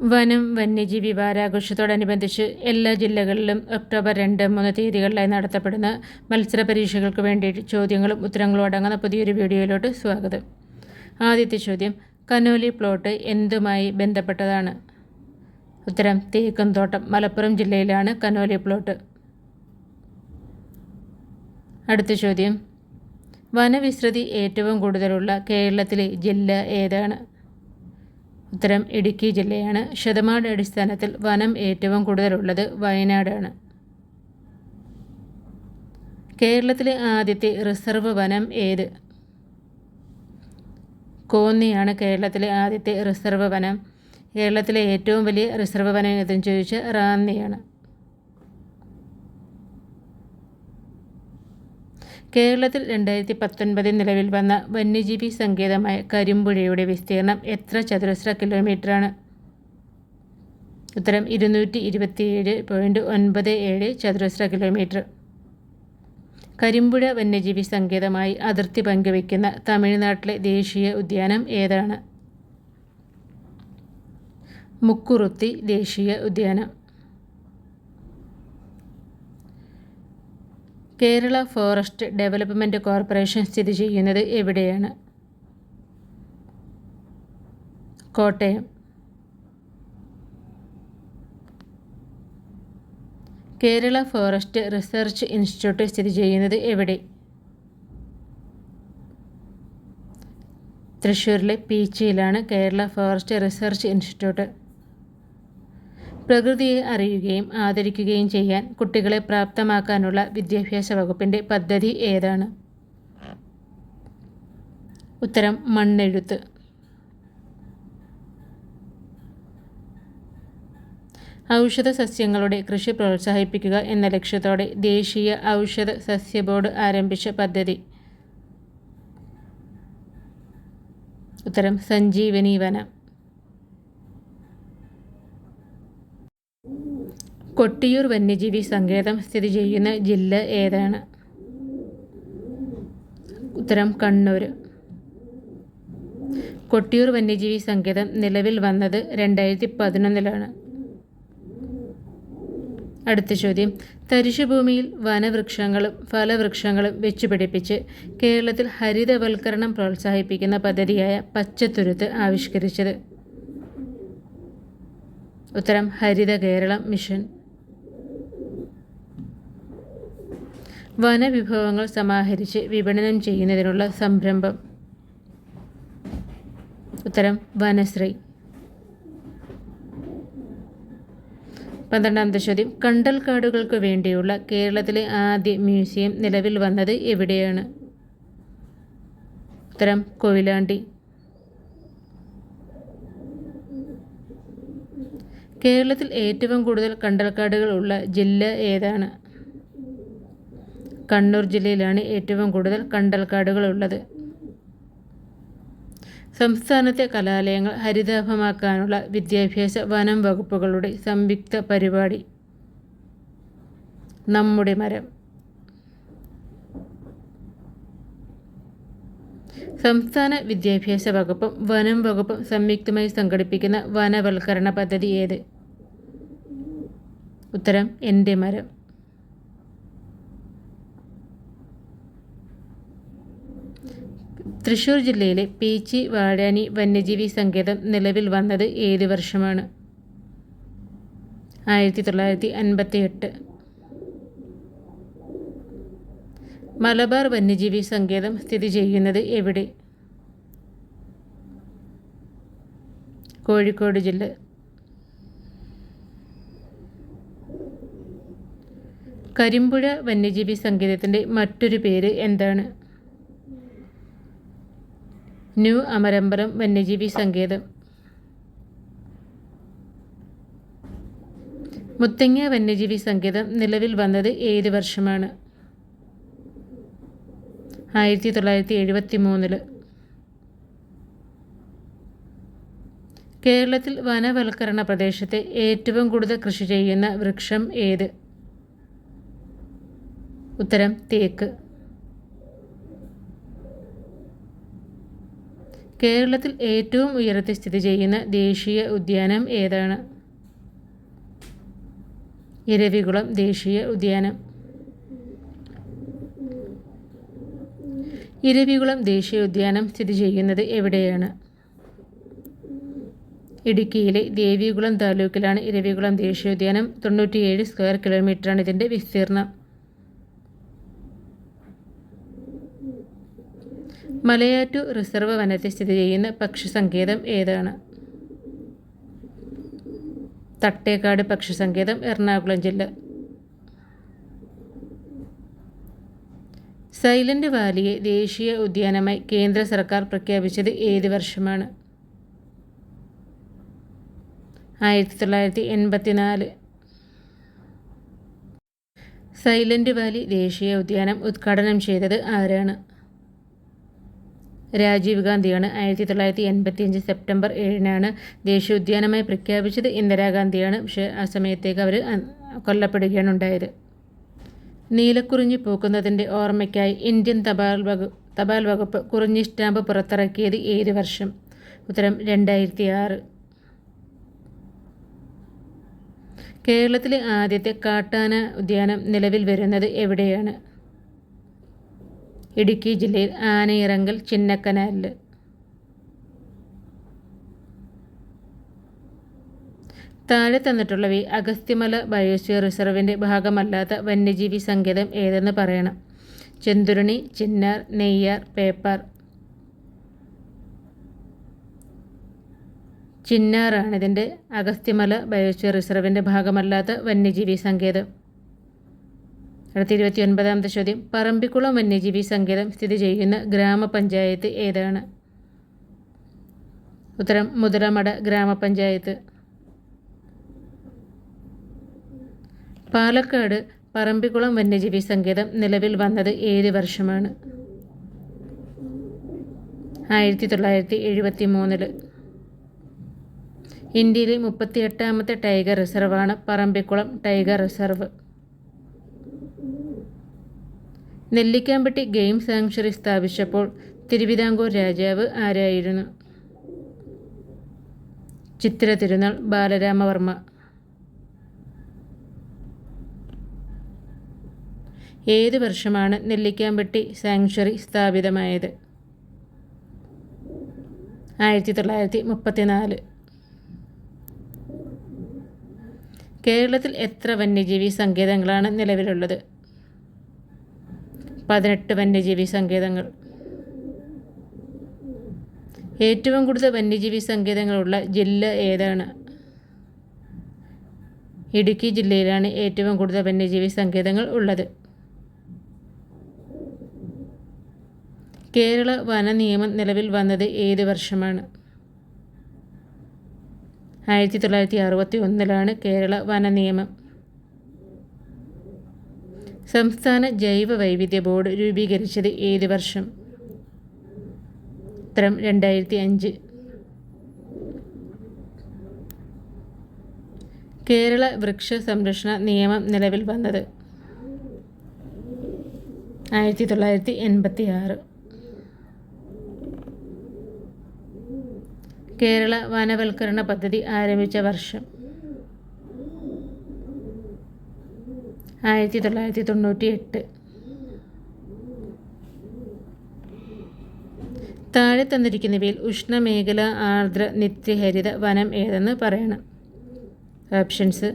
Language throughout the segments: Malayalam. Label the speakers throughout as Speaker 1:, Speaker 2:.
Speaker 1: വനം വന്യജീവി വാരാഘോഷത്തോടനുബന്ധിച്ച് എല്ലാ ജില്ലകളിലും ഒക്ടോബർ രണ്ട് മൂന്ന് തീയതികളിലായി നടത്തപ്പെടുന്ന മത്സര പരീക്ഷകൾക്ക് വേണ്ടി ചോദ്യങ്ങളും ഉത്തരങ്ങളും അടങ്ങുന്ന പുതിയൊരു വീഡിയോയിലോട്ട് സ്വാഗതം. ആദ്യത്തെ ചോദ്യം കനോലി പ്ലോട്ട് എന്തുമായി ബന്ധപ്പെട്ടതാണ്? ഉത്തരം തേക്കുംതോട്ടം മലപ്പുറം ജില്ലയിലാണ് കനോലി പ്ലോട്ട്. അടുത്ത ചോദ്യം വനവിസ്തൃതി ഏറ്റവും കൂടുതലുള്ള കേരളത്തിലെ ജില്ല ഏതാണ്? ഉത്തരം ഇടുക്കി ജില്ലയാണ്. ശതമാന അടിസ്ഥാനത്തിൽ വനം ഏറ്റവും കൂടുതലുള്ളത് വയനാടാണ്. കേരളത്തിലെ ആദ്യത്തെ റിസർവ് വനം ഏത്? കോന്നിയാണ് കേരളത്തിലെ ആദ്യത്തെ റിസർവ് വനം. കേരളത്തിലെ ഏറ്റവും വലിയ റിസർവ് വനം ഏതെന്ന് ചോദിച്ചാൽ റാന്നിയാണ്. കേരളത്തിൽ രണ്ടായിരത്തി പത്തൊൻപതിൽ നിലവിൽ വന്ന വന്യജീവി സങ്കേതമായ കരിമ്പുഴയുടെ വിസ്തീർണം എത്ര ചതുരശ്ര കിലോമീറ്ററാണ്? ഉത്തരം ഇരുന്നൂറ്റി ഇരുപത്തിയേഴ് പോയിന്റ് ഒൻപത് ഏഴ് ചതുരശ്ര കിലോമീറ്റർ. കരിമ്പുഴ വന്യജീവി സങ്കേതമായി അതിർത്തി പങ്കുവയ്ക്കുന്ന തമിഴ്നാട്ടിലെ ദേശീയ ഉദ്യാനം ഏതാണ്? മുക്കുറുത്തി ദേശീയ ഉദ്യാനം. കേരള ഫോറസ്റ്റ് ഡെവലപ്മെന്റ് കോർപ്പറേഷൻ സ്ഥിതി ചെയ്യുന്നത് എവിടെയാണ്? Kottayam. Kerala forest research institute സ്ഥിതി ചെയ്യുന്നത് എവിടെ? തൃശ്ശൂരിലെ പീച്ചിയിലാണ് കേരള ഫോറസ്റ്റ് റിസർച്ച് ഇൻസ്റ്റിറ്റ്യൂട്ട്. പ്രകൃതിയെ അറിയുകയും ആദരിക്കുകയും ചെയ്യാൻ കുട്ടികളെ പ്രാപ്തമാക്കാനുള്ള വിദ്യാഭ്യാസ വകുപ്പിന്റെ പദ്ധതി ഏതാണ്? ഉത്തരം മണ്ണെഴുത്ത്. ഔഷധ സസ്യങ്ങളുടെ കൃഷി പ്രോത്സാഹിപ്പിക്കുക എന്ന ലക്ഷ്യത്തോടെ ദേശീയ ഔഷധ സസ്യ ബോർഡ് ആരംഭിച്ച പദ്ധതി. ഉത്തരം സഞ്ജീവനി വനം. കൊട്ടിയൂർ വന്യജീവി സങ്കേതം സ്ഥിതി ചെയ്യുന്ന ജില്ല ഏതാണ്? ഉത്തരം കണ്ണൂർ. കൊട്ടിയൂർ വന്യജീവി സങ്കേതം നിലവിൽ വന്നത് രണ്ടായിരത്തി പതിനൊന്നിലാണ് അടുത്ത ചോദ്യം. തരിശുഭൂമിയിൽ വനവൃക്ഷങ്ങളും ഫലവൃക്ഷങ്ങളും വെച്ചുപിടിപ്പിച്ച് കേരളത്തിൽ ഹരിതവൽക്കരണം പ്രോത്സാഹിപ്പിക്കുന്ന പദ്ധതിയായ പച്ചത്തുരുത്ത് ആവിഷ്കരിച്ചത്. ഉത്തരം ഹരിത കേരളം മിഷൻ. വനവിഭവങ്ങൾ സമാഹരിച്ച് വിപണനം ചെയ്യുന്നതിനുള്ള സംരംഭം. ഉത്തരം വനശ്രീ. പന്ത്രണ്ടാമത്തെ ചോദ്യം കണ്ടൽക്കാടുകൾക്ക് വേണ്ടിയുള്ള കേരളത്തിലെ ആദ്യ മ്യൂസിയം നിലവിൽ വന്നത് എവിടെയാണ്? ഉത്തരം കൊയിലാണ്ടി. കേരളത്തിൽ ഏറ്റവും കൂടുതൽ കണ്ടൽക്കാടുകൾ ഉള്ള ജില്ല ഏതാണ്? കണ്ണൂർ ജില്ലയിലാണ് ഏറ്റവും കൂടുതൽ കണ്ടൽക്കാടുകൾ ഉള്ളത് സംസ്ഥാനത്തെ കലാലയങ്ങൾ ഹരിതാഭമാക്കാനുള്ള വിദ്യാഭ്യാസ വനം വകുപ്പുകളുടെ സംയുക്ത പരിപാടി. നമ്മുടെ മരം. സംസ്ഥാന വിദ്യാഭ്യാസ വകുപ്പും വനം വകുപ്പും സംയുക്തമായി സംഘടിപ്പിക്കുന്ന വനവൽക്കരണ പദ്ധതി ഏത്? ഉത്തരം എന്റെ മരം. തൃശ്ശൂർ ജില്ലയിലെ പീച്ചി വാഴാനി വന്യജീവി സങ്കേതം നിലവിൽ വന്നത് ഏത് വർഷമാണ്? ആയിരത്തി തൊള്ളായിരത്തി അൻപത്തി എട്ട് മലബാർ വന്യജീവി സങ്കേതം സ്ഥിതി ചെയ്യുന്നത് എവിടെ? കോഴിക്കോട് ജില്ല. കരിമ്പുഴ വന്യജീവി സങ്കേതത്തിന്റെ മറ്റൊരു പേര് എന്താണ്? ന്യൂ അമരമ്പലം വന്യജീവി സങ്കേതം. മുത്തങ്ങ വന്യജീവി സങ്കേതം നിലവിൽ വന്നത് ഏഴ് വർഷമാണ്. ആയിരത്തി തൊള്ളായിരത്തി എഴുപത്തി മൂന്നിൽ കേരളത്തിൽ വനവൽക്കരണ പ്രദേശത്തെ ഏറ്റവും കൂടുതൽ കൃഷി ചെയ്യുന്ന വൃക്ഷം ഏത്? ഉത്തരം തേക്ക്. കേരളത്തിൽ ഏറ്റവും ഉയരത്തിൽ സ്ഥിതി ചെയ്യുന്ന ദേശീയ ഉദ്യാനം ഏതാണ്? ഇരവികുളം ദേശീയ ഉദ്യാനം. ഇരവികുളം ദേശീയ ഉദ്യാനം സ്ഥിതി ചെയ്യുന്നത് എവിടെയാണ്? ഇടുക്കിയിലെ ദേവികുളം താലൂക്കിലാണ് ഇരവികുളം ദേശീയ ഉദ്യാനം. തൊണ്ണൂറ്റിയേഴ് സ്ക്വയർ കിലോമീറ്ററാണ് ഇതിന്റെ വിസ്തീർണം മലയാറ്റു റിസർവ് വനത്തിൽ സ്ഥിതി ചെയ്യുന്ന പക്ഷി സങ്കേതം ഏതാണ്? തട്ടേക്കാട് പക്ഷി സങ്കേതം എറണാകുളം ജില്ല. സൈലന്റ് വാലിയെ ദേശീയ ഉദ്യാനമായി കേന്ദ്ര സർക്കാർ പ്രഖ്യാപിച്ചത് ഏത് വർഷമാണ്? ആയിരത്തി തൊള്ളായിരത്തി എൺപത്തിനാല് സൈലന്റ് വാലി ദേശീയ ഉദ്യാനം ഉദ്ഘാടനം ചെയ്തത് ആരാണ്? രാജീവ് ഗാന്ധിയാണ്. ആയിരത്തി തൊള്ളായിരത്തി എൺപത്തിയഞ്ച് സെപ്റ്റംബർ ഏഴിനാണ് ദേശീയ ഉദ്യാനമായി പ്രഖ്യാപിച്ചത് ഇന്ദിരാഗാന്ധിയാണ് പക്ഷേ ആ സമയത്തേക്ക് അവർ കൊല്ലപ്പെടുകയാണ് ഉണ്ടായത്. നീലക്കുറിഞ്ഞി പൂക്കുന്നതിന്റെ ഓർമ്മയ്ക്കായി ഇന്ത്യൻ തപാൽ വകു തപാൽ വകുപ്പ് കുറിഞ്ഞി സ്റ്റാമ്പ് പുറത്തിറക്കിയത് ഏത് വർഷം. ഉത്തരം രണ്ടായിരത്തി ആറ് കേരളത്തിലെ ആദ്യത്തെ കാട്ടാന ഉദ്യാനം നിലവിൽ വരുന്നത് എവിടെയാണ്? ഇടുക്കി ജില്ലയിൽ ആനയിറങ്കൽ ചിന്നക്കനാലിൽ താഴെ തന്നിട്ടുള്ളവയെ അഗസ്ത്യമല ബയോസ്ഫിയർ റിസർവിന്റെ ഭാഗമല്ലാത്ത വന്യജീവി സങ്കേതം ഏതെന്ന് പറയണം. ചെന്തുരുണി ചിന്നാർ നെയ്യാർ പേപ്പാർ. ചിന്നാറാണ് ഇതിന്റെ അഗസ്ത്യമല ബയോസ്ഫിയർ റിസർവിന്റെ ഭാഗമല്ലാത്ത വന്യജീവി സങ്കേതം. അടുത്ത ഇരുപത്തി ഒൻപതാമത്തെ ചോദ്യം. പറമ്പിക്കുളം വന്യജീവി സങ്കേതം സ്ഥിതി ചെയ്യുന്ന ഗ്രാമപഞ്ചായത്ത് ഏതാണ്? ഉത്തരം മുതലമട ഗ്രാമപഞ്ചായത്ത്. പാലക്കാട് പറമ്പിക്കുളം വന്യജീവി സങ്കേതം നിലവിൽ വന്നത് ഏത് വർഷമാണ്? ആയിരത്തി തൊള്ളായിരത്തി എഴുപത്തി മൂന്നിൽ ഇന്ത്യയിലെ മുപ്പത്തിയെട്ടാമത്തെ tiger റിസർവാണ് Parambikulam tiger reserve. Nellikampatti game sanctuary സ്ഥാപിച്ചപ്പോൾ Thiruvithamkoor രാജാവ് ആരായിരുന്നു? ചിത്ര തിരുനാൾ ബാലരാമവർമ്മ. ഏത് വർഷമാണ് നെല്ലിക്കാമ്പട്ടി സാങ്ച്വറി സ്ഥാപിതമായത്? ആയിരത്തി തൊള്ളായിരത്തി മുപ്പത്തിനാല് കേരളത്തിൽ എത്ര വന്യജീവി സങ്കേതങ്ങളാണ് നിലവിലുള്ളത്? പതിനെട്ട് വന്യജീവി സങ്കേതങ്ങൾ. ഏറ്റവും കൂടുതൽ വന്യജീവി സങ്കേതങ്ങളുള്ള ജില്ല ഏതാണ്? ഇടുക്കി ജില്ലയിലാണ് ഏറ്റവും കൂടുതൽ വന്യജീവി സങ്കേതങ്ങൾ ഉള്ളത്. കേരള വന നിയമം നിലവിൽ വന്നത് ഏത് വർഷമാണ്? ആയിരത്തി തൊള്ളായിരത്തി അറുപത്തി ഒന്നിലാണ് കേരള വന നിയമം. സംസ്ഥാന ജൈവ വൈവിധ്യ ബോർഡ് രൂപീകരിച്ചത് ഏത് വർഷം? ഉത്തരം രണ്ടായിരത്തി അഞ്ച് കേരള വൃക്ഷ സംരക്ഷണ നിയമം നിലവിൽ വന്നത് ആയിരത്തി തൊള്ളായിരത്തി എൺപത്തി ആറ് കേരള വനവൽക്കരണ പദ്ധതി ആരംഭിച്ച വർഷം ആയിരത്തി തൊള്ളായിരത്തി തൊണ്ണൂറ്റി എട്ട് താഴെ തന്നിരിക്കുന്നവയിൽ ഉഷ്ണമേഖല ആർദ്ര നിത്യഹരിത വനം ഏതെന്ന് പറയണം. ഓപ്ഷൻസ്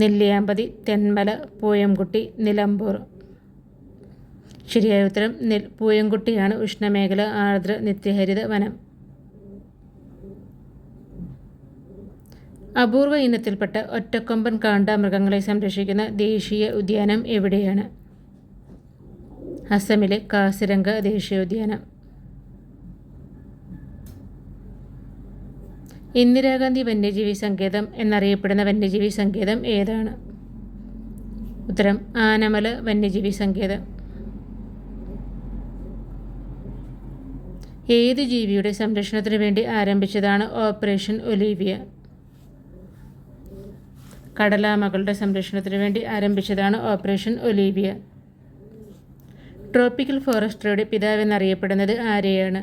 Speaker 1: നെല്ലിയാമ്പതി തെന്മല പൂയംകുട്ടി നിലമ്പൂർ. ശരിയായ ഉത്തരം നെൽ പൂയംകുട്ടിയാണ് ഉഷ്ണമേഖല ആർദ്ര നിത്യഹരിത വനം. അപൂർവ ഇനത്തിൽപ്പെട്ട ഒറ്റക്കൊമ്പൻ കാണ്ടാമൃഗങ്ങളെ സംരക്ഷിക്കുന്ന ദേശീയ ഉദ്യാനം എവിടെയാണ്? അസമിലെ കാസിരംഗ ദേശീയോദ്യാനം ഇന്ദിരാഗാന്ധി വന്യജീവി സങ്കേതം എന്നറിയപ്പെടുന്ന വന്യജീവി സങ്കേതം ഏതാണ്? ഉത്തരം ആനമല വന്യജീവി സങ്കേതം. ഏത് ജീവിയുടെ സംരക്ഷണത്തിന് വേണ്ടി ആരംഭിച്ചതാണ് ഓപ്പറേഷൻ ഒലീവിയ? കടലാമകളുടെ സംരക്ഷണത്തിനു വേണ്ടി ആരംഭിച്ചതാണ് ഓപ്പറേഷൻ ഒലീവിയ. ട്രോപ്പിക്കൽ ഫോറസ്റ്ററുടെ പിതാവെന്നറിയപ്പെടുന്നത് ആരെയാണ്?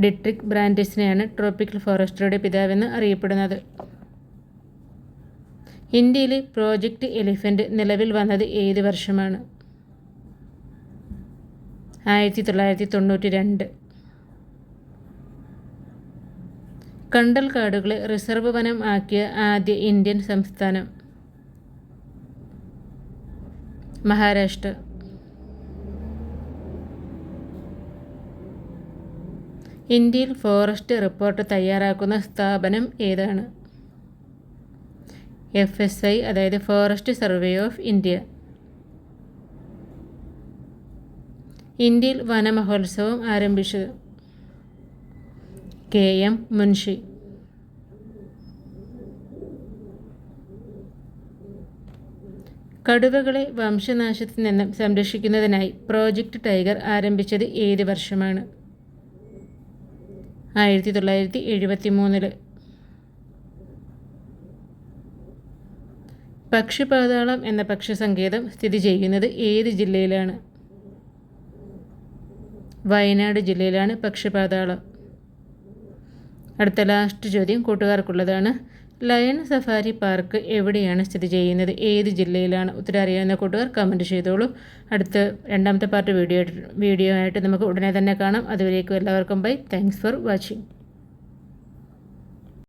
Speaker 1: ഡിട്രിക് ബ്രാൻഡിസിനെയാണ് ട്രോപ്പിക്കൽ ഫോറസ്റ്ററുടെ പിതാവെന്ന് അറിയപ്പെടുന്നത്. ഇന്ത്യയിലെ പ്രോജക്റ്റ് എലിഫന്റ് നിലവിൽ വന്നത് ഏത് വർഷമാണ്? ആയിരത്തി തൊള്ളായിരത്തി തൊണ്ണൂറ്റി രണ്ട്. കണ്ടൽ കാടുകളെ റിസർവ് വനം ആക്കിയ ആദ്യ ഇന്ത്യൻ സംസ്ഥാനം. മഹാരാഷ്ട്ര. ഇന്ത്യയിൽ ഫോറസ്റ്റ് റിപ്പോർട്ട് തയ്യാറാക്കുന്ന സ്ഥാപനം ഏതാണ്? എഫ് എസ് ഐ അതായത് ഫോറസ്റ്റ് സർവേ ഓഫ് ഇന്ത്യ ഇന്ത്യയിൽ വനമഹോത്സവം ആരംഭിച്ചത്. K M Munshi. കടുവകളെ വംശനാശത്തിൽ നിന്നും സംരക്ഷിക്കുന്നതിനായി പ്രോജക്റ്റ് ടൈഗർ ആരംഭിച്ചത് ഏത് വർഷമാണ്? ആയിരത്തി തൊള്ളായിരത്തി എഴുപത്തി മൂന്നിൽ പക്ഷിപാതാളം എന്ന പക്ഷിസങ്കേതം സ്ഥിതി ചെയ്യുന്നത് ഏത് ജില്ലയിലാണ്? വയനാട് ജില്ലയിലാണ് പക്ഷിപാതാളം. അടുത്ത ലാസ്റ്റ് ചോദ്യം കൂട്ടുകാർക്കുള്ളതാണ്. ലയൺ സഫാരി പാർക്ക് എവിടെയാണ് സ്ഥിതി ചെയ്യുന്നത്? ഏത് ജില്ലയിലാണ്? ഉത്തരം അറിയാവുന്ന കൂട്ടുകാർ കമന്റ് ചെയ്തോളൂ. അടുത്ത രണ്ടാമത്തെ പാർട്ട് വീഡിയോ വീഡിയോ ആയിട്ട് നമുക്ക് ഉടനെ തന്നെ കാണാം. അതുവരേക്കും എല്ലാവർക്കും ബൈ താങ്ക്സ് ഫോർ വാച്ചിങ്